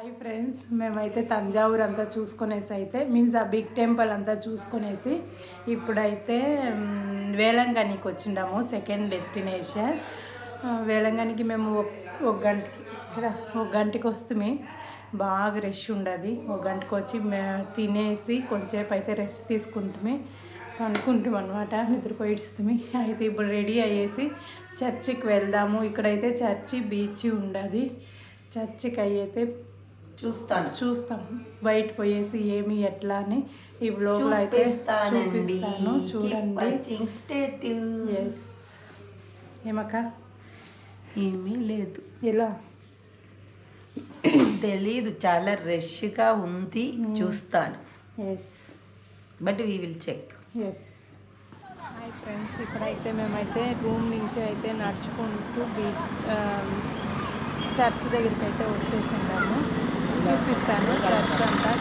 Hi friends మేమైతే తంజావూరు అంతా చూసుకునేసి అయితే మీన్స్ ఆ బిగ్ టెంపుల్ అంతా చూసుకునేసి ఇప్పుడైతే వేలంగానికి వచ్చిండాము సెకండ్ డెస్టినేషన్ వేలంగానికి మేము ఒక గంటకి కదా ఒక గంటకి వస్తుంది బాగా రష్ ఉండదు. ఒక గంటకు వచ్చి తినేసి కొంచెంసేపు అయితే రెస్ట్ తీసుకుంటుమే. అనుకుంటాం అనమాట నిద్రపోయి ఇస్తుంది అయితే ఇప్పుడు రెడీ అయ్యేసి చర్చికి వెళ్దాము. ఇక్కడైతే చర్చి బీచ్ ఉండదు. చర్చికి అయితే చూస్తాను. చూస్తాం. బయట పోయేసి ఏమి ఎట్లా అని ఈ బ్లాగ్లో అయితే చూపిస్తాను. చూడండి. ఎస్ ఏమక్క? ఏమీ లేదు. ఎలా? తెలీదు. చాలా రష్గా ఉంది. చూస్తాను. Yes but we will check yes hi friends ఇక్కడైతే మేమైతే రూమ్ నుంచి అయితే నడుచుకుంటూ బీ చర్చ్ దగ్గరికి అయితే వచ్చేసిండాము చూపిస్తాను చర్చ్ అంతా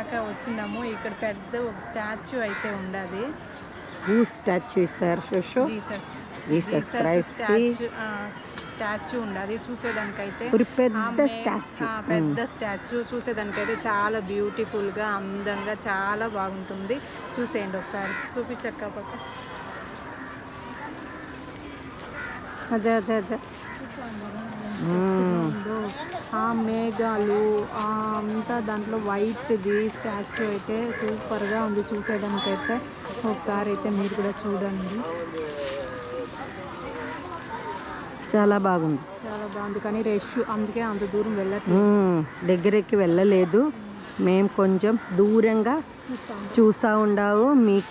దాకా వచ్చినాము. ఇక్కడ పెద్ద ఒక స్టాచ్యూ అయితే ఉండదు. హూ స్టాచ్యూ ఇస్తారు షోషో జీసస్ Jesus. Christ కి స్టాచ్యూ ఉండదు. చూసేదానికైతే పెద్ద స్టాచ్యూ పెద్ద స్టాచ్యూ చూసేదానికైతే చాలా బ్యూటిఫుల్గా అందంగా చాలా బాగుంటుంది. చూసేయండి ఒకసారి. చూపించక్క పక్క. అదే అదే అదే. ఆ మేఘాలు ఆ అంతా దాంట్లో వైట్ది స్టాచ్యూ అయితే సూపర్గా ఉంది చూసేదానికైతే. ఒకసారి అయితే మీరు కూడా చూడండి. చాలా బాగుంది. చాలా బాగుంది. కానీ రష్ అందుకే అంత దూరం వెళ్ళట్లేదు. దగ్గరికి వెళ్ళలేదు. మేము కొంచెం దూరంగా చూస్తూ ఉండాము మీకు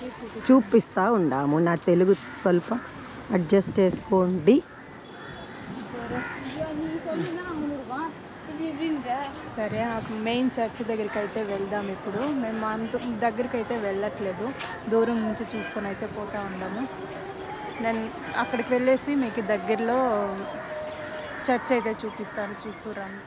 చూపిస్తూ ఉండాము. నా తెలుగు స్వల్ప అడ్జస్ట్ చేసుకోండి. సరే మెయిన్ చర్చ్ దగ్గరికి అయితే వెళ్దాం ఇప్పుడు. మేము అంత దగ్గరికి అయితే వెళ్ళట్లేదు. దూరం నుంచి చూసుకొని అయితే పోతా ఉన్నాము నేను అక్కడికి వెళ్ళేసి మీకు దగ్గరలో చర్చ్ అయితే చూపిస్తాను. చూస్తురాను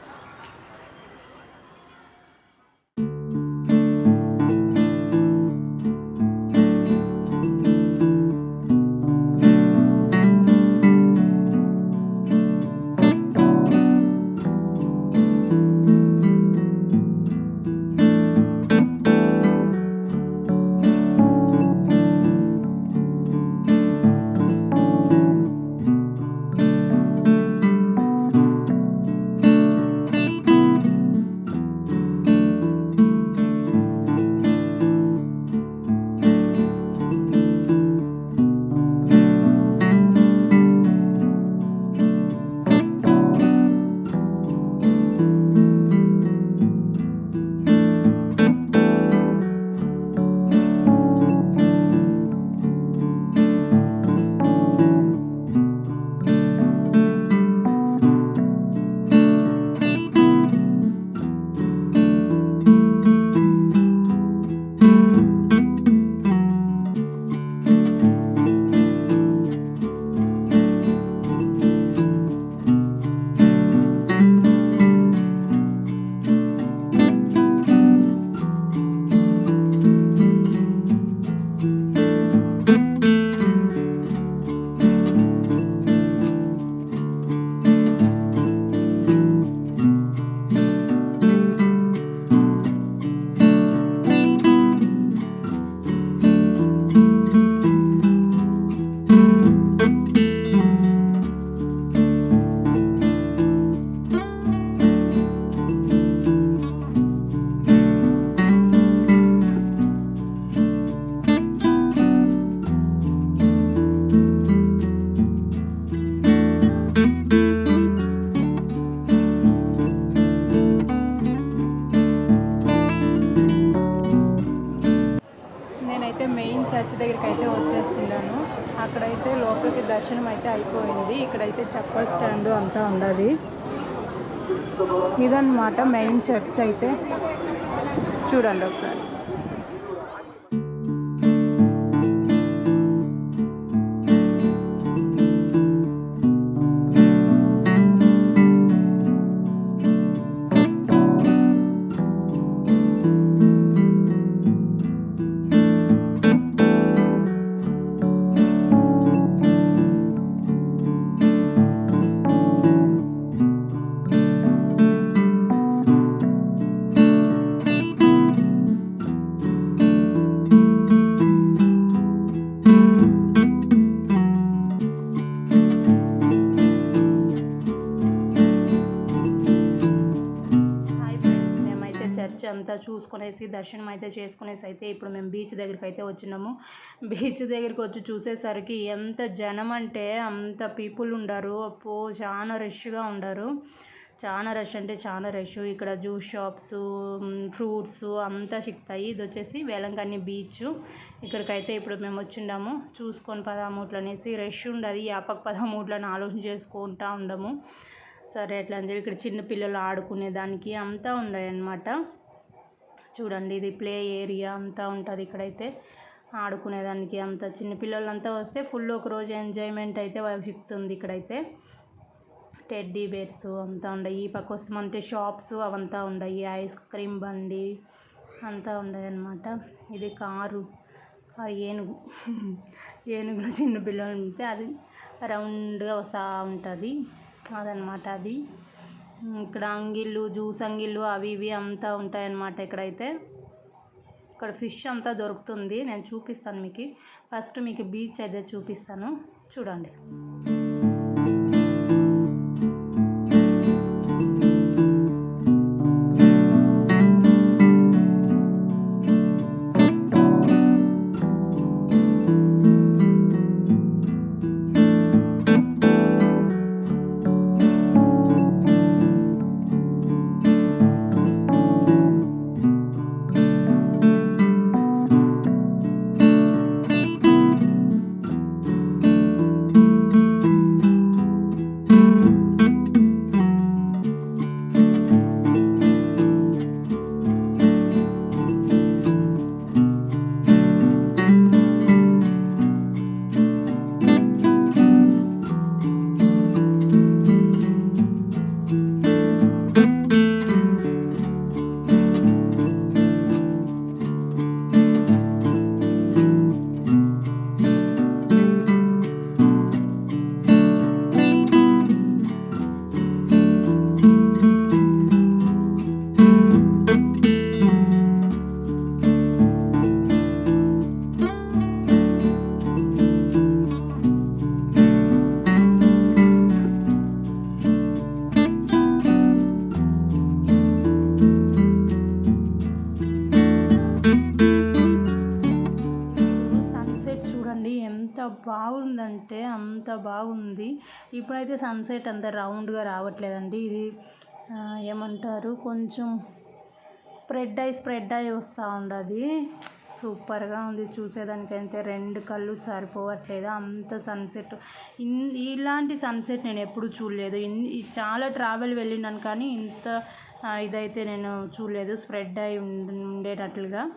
దర్శనం అయితే అయిపోయింది. ఇక్కడైతే చెప్పల్ స్టాండ్ అంతా ఉండదు ఇదన్నమాట మెయిన్ చర్చ్ అయితే. చూడండి ఒకసారి. చర్చ్ అంతా చూసుకునేసి దర్శనం అయితే చేసుకునేసి అయితే ఇప్పుడు మేము బీచ్ దగ్గరికి అయితే వచ్చినాము. బీచ్ దగ్గరికి వచ్చి చూసేసరికి ఎంత జనం అంటే అంత పీపుల్ ఉండారు. అప్పో చాలా రష్గా ఉండారు. చాలా రష్ అంటే చాలా రష్. ఇక్కడ జ్యూస్ షాప్స్ ఫ్రూట్స్ అంతా చిక్తాయి ఇది వచ్చేసి వేలంకన్ని బీచ్. ఇక్కడికైతే ఇప్పుడు మేము వచ్చిండాము. చూసుకొని పదమూట్లు అనేసి రష్ ఉండదు. ఈ యాపక్ పదమూట్లని ఆలోచన చేసుకుంటా ఉండము. సరే ఎట్లా అని చెప్పి ఇక్కడ చిన్న పిల్లలు ఆడుకునే దానికి అంతా ఉన్నాయన్నమాట చూడండి ఇది ప్లే ఏరియా అంతా ఉంటుంది ఇక్కడైతే. ఆడుకునేదానికి అంతా చిన్న పిల్లలంతా వస్తే ఫుల్ ఒక రోజు ఎంజాయ్మెంట్ అయితే వాళ్ళకి చిక్కుతుంది ఇక్కడైతే. టెడ్డీ బేర్స్ అంతా ఉన్నాయి ఈ పక్క వస్తామంటే షాప్స్ అవంతా ఉన్నాయి ఐస్ క్రీమ్ బండి అంతా ఉన్నాయి అన్నమాట ఇది కారు. కారు ఏనుగు. ఏనుగులో చిన్న పిల్లలు ఉంటే అది రౌండ్గా వస్తూ ఉంటుంది. అదనమాట అది. ఇక్కడ అంగిళ్ళు జ్యూస్ అంగిళ్ళు అవి ఇవి అంతా ఉంటాయన్నమాట ఇక్కడైతే. ఇక్కడ ఫిష్ అంతా దొరుకుతుంది. నేను చూపిస్తాను మీకు. ఫస్ట్ మీకు బీచ్ అయితే చూపిస్తాను. చూడండి. బాగుందంటే అంత బాగుంది. ఇప్పుడైతే సన్సెట్ అంత రౌండ్గా రావట్లేదండి. ఇది ఏమంటారు? కొంచెం స్ప్రెడ్ అయ్యి స్ప్రెడ్ అయ్యి వస్తూ ఉండదు. సూపర్గా ఉంది. చూసేదానికైతే రెండు కళ్ళు సరిపోవట్లేదు. అంత సన్సెట్ ఇన్ ఇలాంటి సన్సెట్ నేను ఎప్పుడు చూడలేదు. ఇన్ ఈ- చాలా ట్రావెల్ వెళ్ళినాను కానీ ఇంత ఇదైతే నేను చూడలేదు. స్ప్రెడ్ అయి ఉండేటట్లుగా.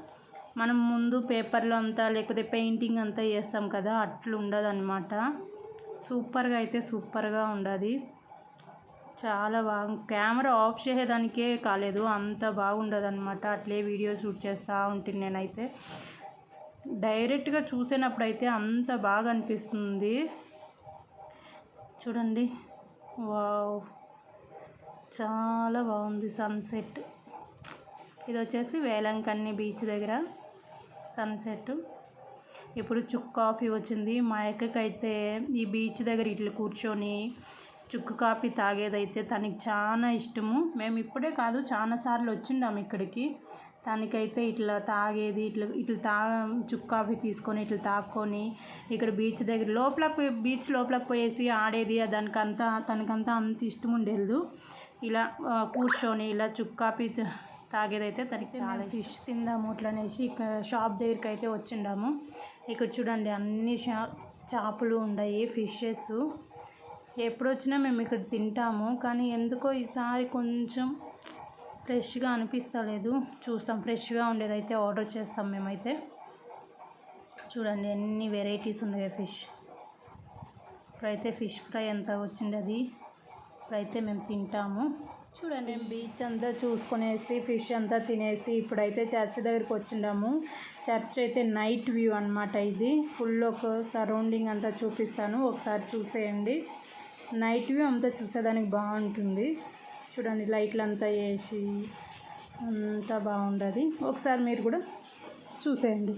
మనం ముందు పేపర్లో అంతా లేకపోతే పెయింటింగ్ అంతా చేస్తాం కదా అట్లా ఉండదు అనమాట సూపర్గా అయితే సూపర్గా ఉండదు. చాలా బాగా కెమెరా ఆఫ్ చేసేదానికే కాలేదు అంత బాగుండదు అనమాట అట్లే వీడియో షూట్ చేస్తూ ఉంటుంది నేనైతే. డైరెక్ట్గా చూసినప్పుడు అయితే అంత బాగా అనిపిస్తుంది చూడండి. వావ్. చాలా బాగుంది సన్సెట్. ఇది వచ్చేసి వేలంకన్ని బీచ్ దగ్గర. సన్సెట్. ఇప్పుడు చుక్ కాఫీ వచ్చింది. మా అక్కకైతే ఈ బీచ్ దగ్గర ఇట్లా కూర్చొని చుక్కు కాఫీ తాగేదైతే తనకి చాలా ఇష్టము. మేము ఇప్పుడే కాదు చాలా సార్లు వచ్చిండాము ఇక్కడికి. తనకైతే ఇట్లా తాగేది ఇట్లా ఇట్లా తా చుక్కు కాఫీ తీసుకొని ఇట్లా తాక్కొని ఇక్కడ బీచ్ దగ్గర లోపల పోయి బీచ్ లోపలికి పోయేసి ఆడేది దానికంతా తనకంతా అంత ఇష్టం ఉండేది. ఇలా కూర్చొని ఇలా చుక్ కాఫీ తాగేదైతే తనకి చాలా ఫిష్ తిందాము అనేసి ఇక్కడ షాప్ దగ్గరికి అయితే వచ్చిండాము. ఇక్కడ చూడండి అన్ని షా చేపలు ఉన్నాయి ఫిషెస్. ఎప్పుడు వచ్చినా మేము ఇక్కడ తింటాము. కానీ ఎందుకో ఈసారి కొంచెం ఫ్రెష్గా అనిపిస్తలేదు. చూస్తాం ఫ్రెష్గా ఉండేదైతే ఆర్డర్ చేస్తాం మేమైతే. చూడండి ఎన్ని వెరైటీస్ ఉన్నాయి ఫిష్. ఇప్పుడైతే ఫిష్ ఫ్రై అంతా వచ్చింది అది. ఇప్పుడైతే మేము తింటాము. చూడండి బీచ్ అంతా చూసుకునేసి ఫిష్ అంతా తినేసి ఇప్పుడైతే చర్చ్ దగ్గరికి వచ్చిండాము. చర్చ్ అయితే నైట్ వ్యూ అన్నమాట ఇది. ఫుల్ ఒక సరౌండింగ్ అంతా చూపిస్తాను. ఒకసారి చూసేయండి. నైట్ వ్యూ అంతా చూసేదానికి బాగుంటుంది. చూడండి లైట్లు అంతా వేసి అంతా బాగుండదు. ఒకసారి మీరు కూడా చూసేయండి.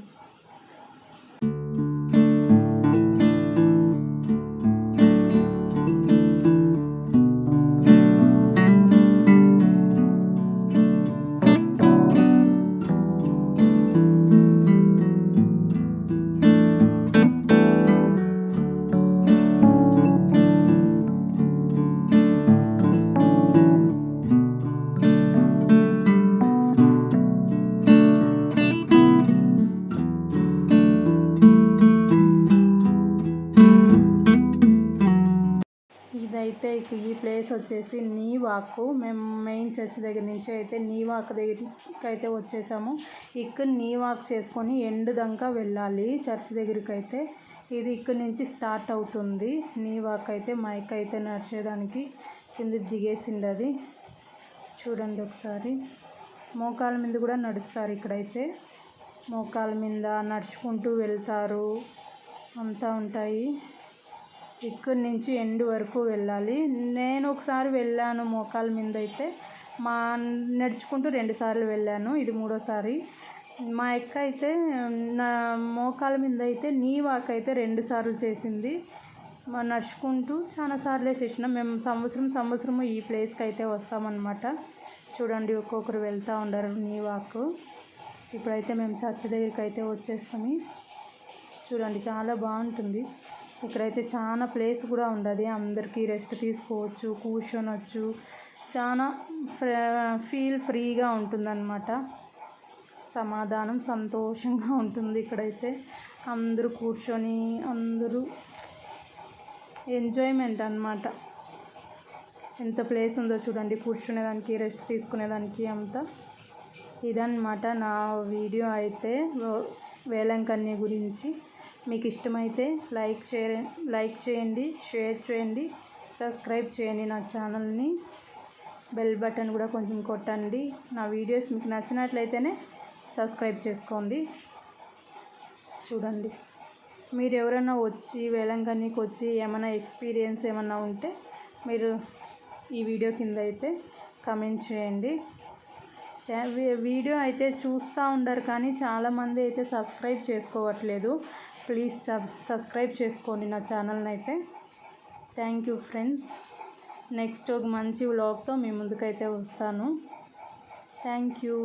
అయితే ఇక ఈ ప్లేస్ వచ్చేసి నీవాకు. మేము మెయిన్ చర్చ్ దగ్గర నుంచి అయితే నీవాక్ దగ్గరికి అయితే వచ్చేసాము. ఇక్కడ నీవాక్ చేసుకొని ఎండ్ దాకా వెళ్ళాలి చర్చ్ దగ్గరికి అయితే ఇది ఇక్కడ నుంచి స్టార్ట్ అవుతుంది. నీవాక్ అయితే మైక్ అయితే నడిచేదానికి కింద దిగేసింది అది చూడండి ఒకసారి. మోకాల మీద కూడా నడుస్తారు ఇక్కడైతే. మోకాల మీద నడుచుకుంటూ వెళ్తారు. అంతా ఉంటాయి. ఇక్కడి నుంచి ఎండ్ వరకు వెళ్ళాలి. నేను ఒకసారి వెళ్ళాను మోకాల మీద అయితే. మా నడుచుకుంటూ రెండు సార్లు వెళ్ళాను. ఇది మూడోసారి. మా అక్క అయితే నా మోకాల మీద అయితే నీ వాక్ అయితే రెండు సార్లు చేసింది. మా నడుచుకుంటూ చాలా సార్లే చేసినాం. మేము సంవత్సరం సంవత్సరము ఈ ప్లేస్కి అయితే వస్తామన్నమాట. చూడండి ఒక్కొక్కరు వెళ్తూ ఉండరు నీ వాక్. ఇప్పుడైతే మేము చర్చ్ దగ్గరికి అయితే వచ్చేస్తాము. చూడండి చాలా బాగుంటుంది. ఇక్కడైతే చాలా ప్లేస్ కూడా ఉండదు. అందరికీ రెస్ట్ తీసుకోవచ్చు కూర్చొనొచ్చు. చాలా ఫీల్ ఫ్రీగా ఉంటుందన్నమాట. సమాధానం సంతోషంగా ఉంటుంది ఇక్కడైతే. అందరూ కూర్చొని అందరూ ఎంజాయ్మెంట్ అన్నమాట. ఎంత ప్లేస్ ఉందో చూడండి. కూర్చునేదానికి రెస్ట్ తీసుకునేదానికి అంతా ఇదన్నమాట నా వీడియో అయితే. వేలంకన్య గురించి. మీకు ఇష్టమైతే లైక్ చేయ లైక్ చేయండి షేర్ చేయండి సబ్స్క్రైబ్ చేయండి నా ఛానల్ని. బెల్ బటన్ కూడా కొంచెం కొట్టండి. నా వీడియోస్ మీకు నచ్చినట్లయితేనే సబ్స్క్రైబ్ చేసుకోండి. చూడండి. మీరు ఎవరైనా వచ్చి వేలంకన్నికి వచ్చి ఏమైనా ఎక్స్పీరియన్స్ ఏమైనా ఉంటే మీరు ఈ వీడియో కింద అయితే కమెంట్ చేయండి. వీడియో అయితే చూస్తూ ఉండరు కానీ చాలామంది అయితే సబ్స్క్రైబ్ చేసుకోవట్లేదు. ప్లీజ్ సబ్ సబ్స్క్రైబ్ చేసుకోండి నా ఛానల్ని అయితే థ్యాంక్ యూ ఫ్రెండ్స్ నెక్స్ట్ ఒక మంచి వ్లాగ్తో మీ ముందుకైతే వస్తాను. Thank you